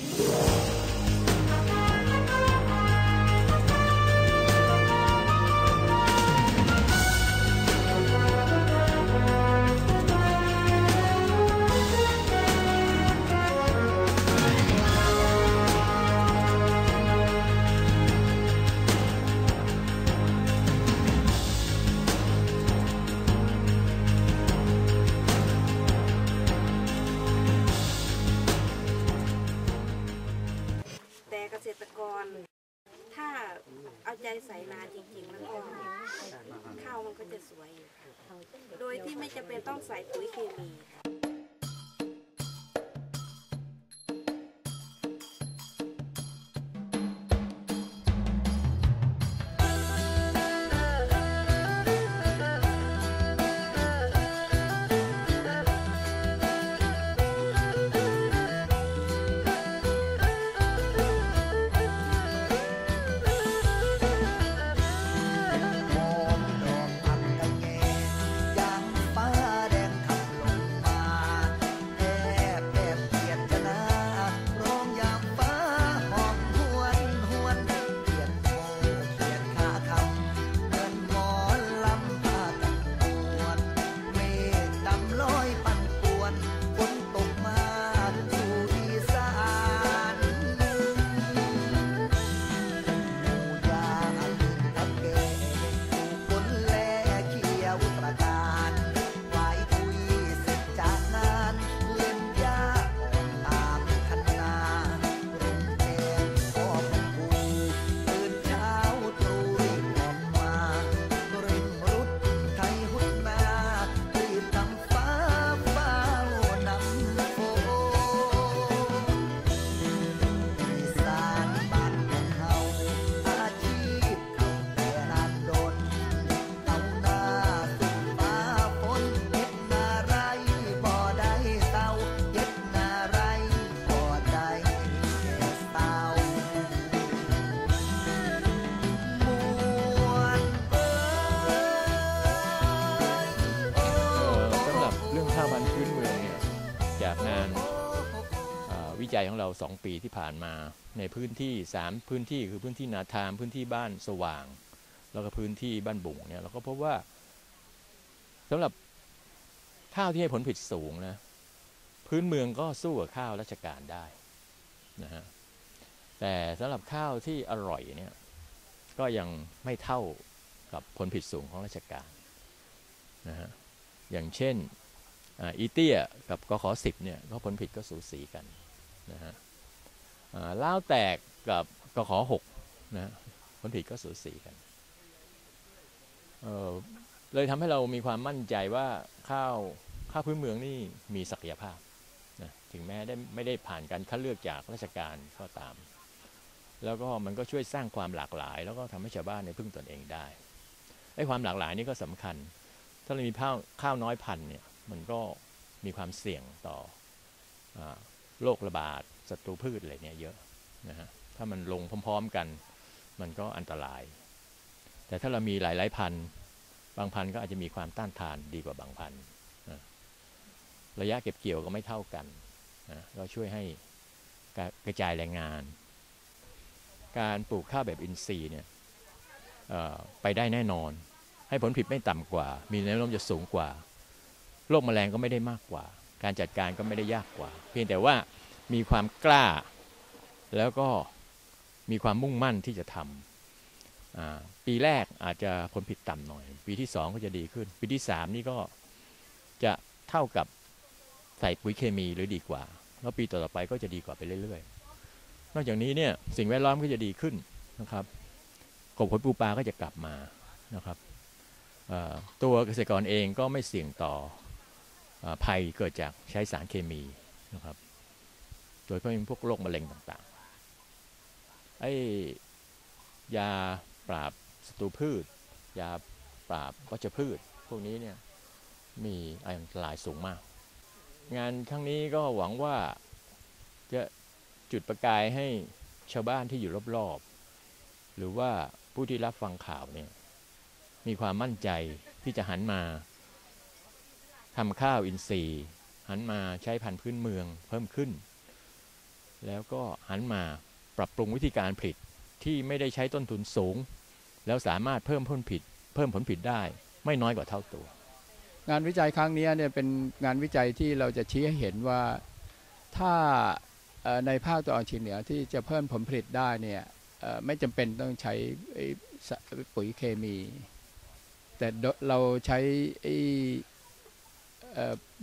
แจะสวยอยู่โดยที่ไม่จำเป็นต้องใส่ปุ๋ยเคมี วิจัยของเรา 2 ปีที่ผ่านมา ในพื้นที่ 3 พื้นที่คือพื้นที่นาทามพื้นที่บ้านสว่าง แล้วก็พื้นที่บ้านบุ่งเนี่ยเราก็พบว่าสำหรับข้าวที่ให้ผลผลิตสูงนะพื้นเมืองก็สู้กับข้าวราชการได้นะฮะแต่สำหรับข้าวที่อร่อยเนี่ยก็ยังไม่เท่ากับผลผลิตสูงของราชการนะฮะอย่างเช่นอีเตี้ยกับกขอสิบเนี่ยก็ผลผิดก็สูสีกัน นะฮะอ่าล้าวแตกกับกขอหกนะฮะผลผิดก็สูสีกันเเลยทำให้เรามีความมั่นใจว่าข้าวข้าวพื้นเมืองนี่มีศักยภาพนะถึงแม้ได้ไม่ได้ผ่านการคัดเลือกจากราชการก็ตาม แล้วก็มันก็ช่วยสร้างความหลากหลาย แล้วก็ทำให้ชาวบ้านในยพึ่งตนเองได้ไอ้ความหลากหลายนี่ก็สำคัญ ถ้าเรามีข้าวข้าวน้อยพันเนี่ยมันก็มีความเสี่ยงต่ออ โรคระบาดศัตรูพืชอะไรเนี่ยเยอะนะฮะถ้ามันลงพร้อม ๆ กัน มันก็อันตราย แต่ถ้าเรามีหลายๆพันธุ์บางพันธุ์ก็อาจจะมีความต้านทานดีกว่าบางพันธุ์นะระยะเก็บเกี่ยวก็ไม่เท่ากันนะก็ช่วยให้กระกระจายแรงงาน การปลูกข้าวแบบอินทรีย์เนี่ยไปได้แน่นอน ให้ผลผลิตไม่ต่ำกว่า มีแนวโน้มจะสูงกว่าโรคแมลงก็ไม่ได้มากกว่า การจัดการก็ไม่ได้ยากกว่า เพียงแต่ว่ามีความกล้า แล้วก็มีความมุ่งมั่นที่จะทำปีแรกอาจจะผลผลิตต่ำหน่อย ปีที่ 2 ก็จะดีขึ้น ปีที่ 3 นี่ก็จะเท่ากับใส่ปุ๋ยเคมีหรือดีกว่า แล้วปีต่อๆไปก็จะดีกว่าไปเรื่อยๆ นอกจากนี้เนี่ยสิ่งแวดล้อมก็จะดีขึ้นนะครับกบผลปูปลาก็จะกลับมานะครับตัวเกษตรกรเองก็ไม่เสี่ยงต่อ ภัยเกิดจากใช้สารเคมีนะครับ โดยเฉพาะพวกโรคมะเร็งต่างๆ ไอ้ยาปราบศัตรูพืช ยาปราบวัชพืช พวกนี้เนี่ยมีอันตรายสูงมาก งานครั้งนี้ก็หวังว่าจะจุดประกายให้ชาวบ้านที่อยู่รอบๆ หรือว่าผู้ที่รับฟังข่าวเนี่ยมีความมั่นใจที่จะหันมา ทำข้าวอินทรีย์ หันมาใช้พันธุ์พื้นเมืองเพิ่มขึ้น แล้วก็หันมาปรับปรุงวิธีการผลิตที่ไม่ได้ใช้ต้นทุนสูง แล้วสามารถเพิ่มผลผลิต เพิ่มผลผลิตได้ไม่น้อยกว่าเท่าตัว งานวิจัยครั้งนี้เนี่ยเป็นงานวิจัยที่เราจะชี้ให้เห็นว่าถ้าในภาคตะวันออกเฉียงเหนือที่จะเพิ่มผลผลิตได้เนี่ยไม่จำเป็นต้องใช้ปุ๋ยเคมี แต่เราใช้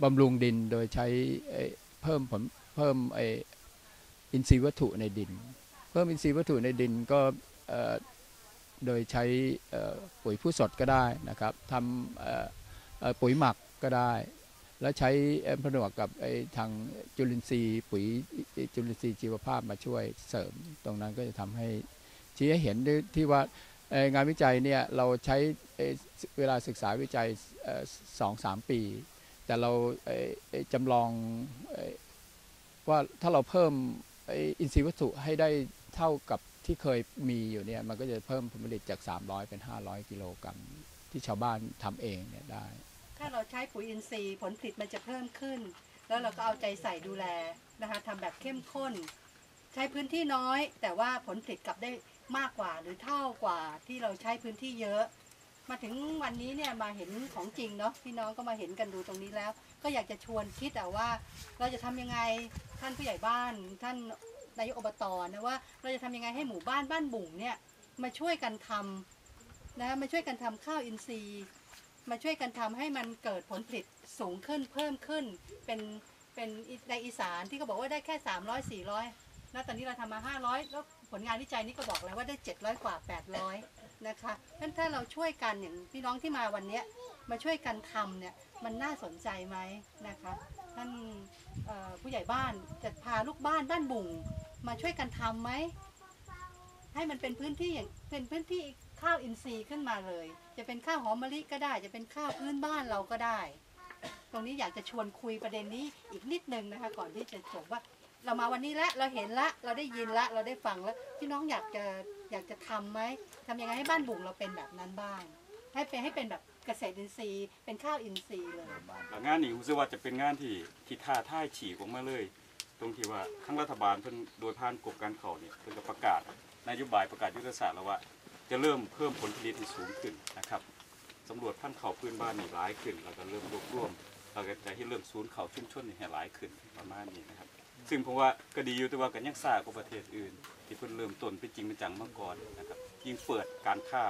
บำรุงดินโดยใช้เพิ่มผลเพิ่มไอ้อินทรีย์วัตถุในดิน เพิ่มอินทรีย์วัตถุในดินก็โดยใช้ปุ๋ยผู้สดก็ได้นะครับทำปุ๋ยหมักก็ได้ แล้วใช้ผนวกกับไอทางจุลินทรีย์ปุ๋ยจุลินทรีย์ชีวภาพมาช่วยเสริม ตรงนั้นก็จะทำให้ชี้ให้เห็นที่ว่างานวิจัยเนี่ยเราใช้เวลาศึกษาวิจัยสองสามปี แต่เราจำลองว่าถ้าเราเพิ่มอ้อินทรีย์วัตถุให้ได้เท่ากับที่เคยมีอยู่เนี่ยมันก็จะเพิ่มผลผลิตจาก 300 เป็น 500 กิโลกรัมที่ชาวบ้านทำเองเนี่ยได้ ถ้าเราใช้ปุ๋ยอินทรีย์ผลผลิตมันจะเพิ่มขึ้น แล้วเราก็เอาใจใส่ดูแลนะคะทำแบบเข้มข้น ใช้พื้นที่น้อย แต่ว่าผลผลิตกลับได้มากกว่าหรือเท่ากว่าที่เราใช้พื้นที่เยอะ มาถึงวันนี้เนี่ยมาเห็นของจริงเนาะพี่น้องก็มาเห็นกันดูตรงนี้แล้ว ก็อยากจะชวนคิดอะว่า เราจะทำยังไงท่านผู้ใหญ่บ้าน ท่านนายกอบตนะว่า เราจะทำยังไงให้หมู่บ้านบ้านบุ่งเนี่ยมาช่วยกันทำนะมาช่วยกันทำข้าวอินทรีย์ มาช่วยกันทำให้มันเกิดผลผลิตสูงขึ้นเพิ่มขึ้นเป็นเป็นในอีสานที่เขาบอกว่าได้แค่ 300 400 แล้วตอนนี้เราทำมา 500 แล้วผลงานวิจัยนี้ก็บอกแล้วว่าได้ 700 กว่า 800 นะคะนั้นถ้าเราช่วยกันอย่างพี่น้องที่มาวันนี้มาช่วยกันทำเนี่ยมันน่าสนใจไหมนะคะท่านผู้ใหญ่บ้านจะพาลูกบ้านบ้านบุ่งมาช่วยกันทำไหมให้มันเป็นพื้นที่อย่างเป็นพื้นที่ข้าวอินทรีย์ขึ้นมาเลย จะเป็นข้าวหอมมะลิก็ได้ จะเป็นข้าวพื้นบ้านเราก็ได้ ตรงนี้อยากจะชวนคุยประเด็นนี้อีกนิดนึงนะคะ ก่อนที่จะจบว่า เรามาวันนี้แล้วเราเห็นละ เราได้ยินละ เราได้ฟังแล้วพี่น้องอยากจะ อยากจะทำไหมทำยังไงให้บ้านบุงเราเป็นแบบนั้นบ้าง ให้เป็นให้เป็นแบบเกษตรอินทรีย์ เป็นข้าวอินทรีย์เลย งานนี้รู้สึกว่าจะเป็นงานที่ที่ท้าท่ายฉีกออกมาเลย ตรงที่ว่าทั้งรัฐบาลเพิ่นโดยผ่านกรมการเขาเนี่ยเพิ่นก็ประกาศนโยบายประกาศยุทธศาสตร์แล้วว่า จะเริ่มเพิ่มผลผลิตให้สูงขึ้นนะครับสำรวจพันธุ์เขาพื้นบ้านนี่หลายขึ้นแล้วก็เริ่มรวบรวมเราก็จะให้เริ่มศูนย์เขาชุมชนนี่ให้หลายขึ้นประมาณนี้นะครับ ซึ่งผมว่าก็ดีอยู่แต่ว่ากันยังซ่ากว่าประเทศอื่น ที่เพิ่งเริ่มต้นเป็นจริงเป็นจังเมื่อก่อนนะครับยิ่งเปิดการค่า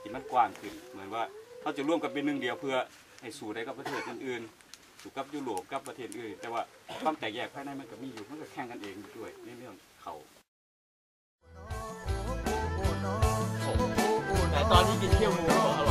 ที่มันกว้างขึ้น เหมือนว่าเขาจะร่วมกันเป็นหนึ่งเดียวเพื่อให้สู่ได้กับประเทศอื่นๆสู่กับยุโรปกับประเทศอื่น แต่ว่าความแตกแยกภายในมันก็มีอยู่มันก็แข่งกันเองด้วยในเรื่องเขาแต่ตอนที่กินเที่ยวมู